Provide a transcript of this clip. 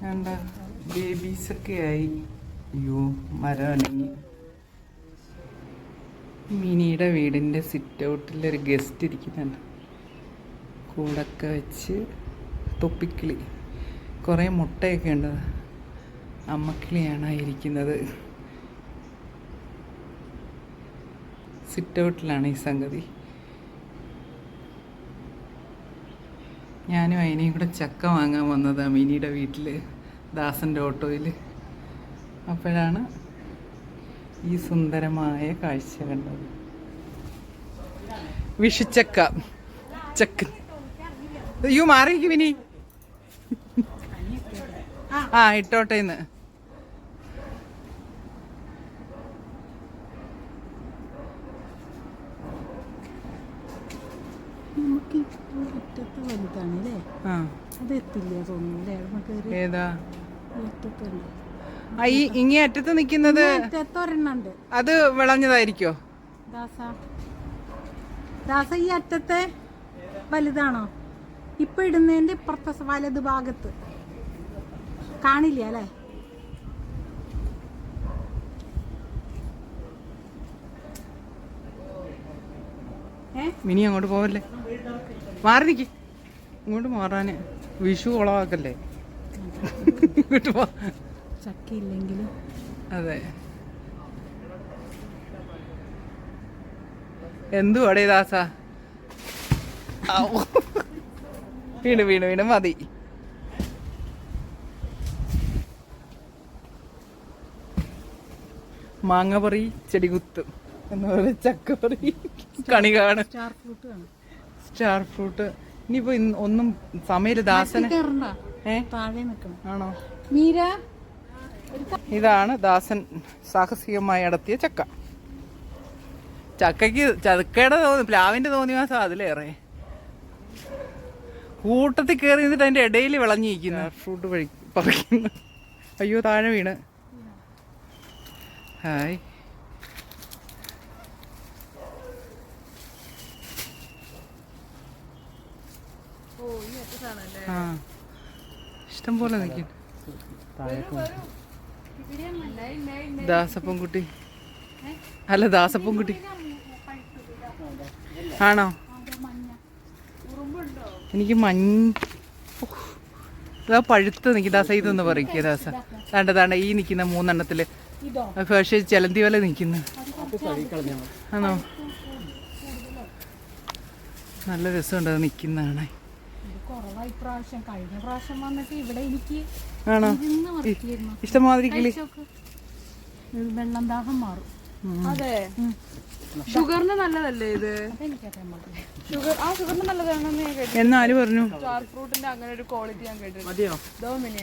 വേണ്ട ബേബീസൊക്കെ ആയി അയ്യോ മരം അനങ്ങി മിനിയുടെ വീടിന്റെ സിറ്റ് ഔട്ടിൽ ഒരു ഗസ്റ്റ് ഇരിക്കുന്നുണ്ട്. കൂടൊക്കെ വെച്ച് തൊപ്പിക്കിളി. കുറേ മുട്ടയൊക്കെ ഉണ്ട്. അമ്മക്കിളിയാണ് ഇരിക്കുന്നത് സിറ്റ് ഔട്ടിലാണ് ഈ സംഗതി. ഞാനും അതിനെയും കൂടെ ചക്ക വാങ്ങാൻ വന്നതാണ് മിനിയുടെ വീട്ടിൽ ദാസന്റെ ഓട്ടോയിൽ അപ്പോഴാണ് ഈ സുന്ദരമായ കാഴ്ച കണ്ടത്. വിഷുച്ചക്ക. ചക്ക. അയ്യോ മാറിയിരിക്കും വിനി ആ ഇട്ടോട്ടെ നമുക്ക് ഒറ്റത്തെ വലുതാണ് അല്ലേ അത് എത്തില്ല തോന്നുന്നു നമുക്ക് ഏതാ? ഒറ്റത്തുണ്ട് ഈ ഇങ്ങേ അറ്റത്ത് നിൽക്കുന്നത് അത് വിളഞ്ഞതായിരിക്കോ? ദാസ. ദാസ ഈ അറ്റത്തെ വലുതാണോ? ഇപ്പൊ ഇടുന്നതിന്റെ ഇപ്പുറത്തെ വലത് ഭാഗത്ത്. കാണില്ല അല്ലേ? ഏ? മിനി അങ്ങോട്ട് പോവല്ലേ? മാറി നിക്ക് ഇങ്ങോട്ട് മാറാന്. വിഷു ഉളവാക്കല്ലേ ഇങ്ങോട്ട് പോ ചക്ക ഇല്ലെങ്കിലും അതെ. എന്തുവാടേ ദാസ ദാസാ? വീണ് വീണ് വീണ്. മതി. മാങ്ങ പറി ചെടി കുത്തും എന്ന് പറയുന്നത് ചക്കപ്പറി പറി കണി കാണും. Star fruit. ഇനിയിപ്പോ ഇന്ന് ഒന്നും സമയത്ത് ദാസന് ആണോ? മീര? ഇതാണ് ദാസൻ സാഹസികമായി നടത്തിയ ചക്ക. ചക്കയ്ക്ക് ചക്കയുടെ തോന്നി പ്ലാവിന്റെ തോന്നി മാസം അതിലേറെ. കൂട്ടത്തിൽ കയറി നിന്നിട്ട് അതിന്റെ ഇടയിൽ വിളഞ്ഞിരിക്കുന്നു. ഫ്രൂട്ട് പഴി പറിക്കുന്നു. അയ്യോ താഴെ വീണ്. ഹായ്. ആ. ഇഷ്ടം പോലെ നിൽക്കുന്നു ദാസപ്പൻകുട്ടി. അല്ല ദാസപ്പൻകുട്ടി. ആണോ? എനിക്ക് മഞ്ഞ. ഇതാ പഴുത്ത് നിൽക്കും ദാസ ഇതൊന്ന് പറിക്കുക ദാസ. താണ്ട താണ്ട ഈ നിൽക്കുന്ന മൂന്നെണ്ണത്തിൽ. ഇതോ? പക്ഷേ ചെലന്തി വല നിൽക്കുന്നു ആണോ? നല്ല രസമുണ്ട് അത് നിൽക്കുന്നതാണ് കുറവായി പ്രാവശ്യം. കഴിഞ്ഞ പ്രാവശ്യം വന്നിട്ട് ഇവിടെ എനിക്ക് ആണോ? ഇരുന്ന് വർക്കിയിരുന്നു. ഇഷ്ടമാതിരി കിളി വെള്ളം ദാഹം മാറും. അതെ. ഷുഗറിന് നല്ലതല്ലേ ഇത്? അതെനിക്കറിയാൻ പാടില്ല. ഷുഗർ ആ ഷുഗറിന് നല്ലതാണെന്ന് ഞാൻ കേട്ടു എന്നാൽ പറഞ്ഞു. ഫ്രൂട്ടിന്റെ അങ്ങനെ ഒരു ക്വാളിറ്റി ഞാൻ കേട്ടിട്ടുണ്ട്. ഡോമിനി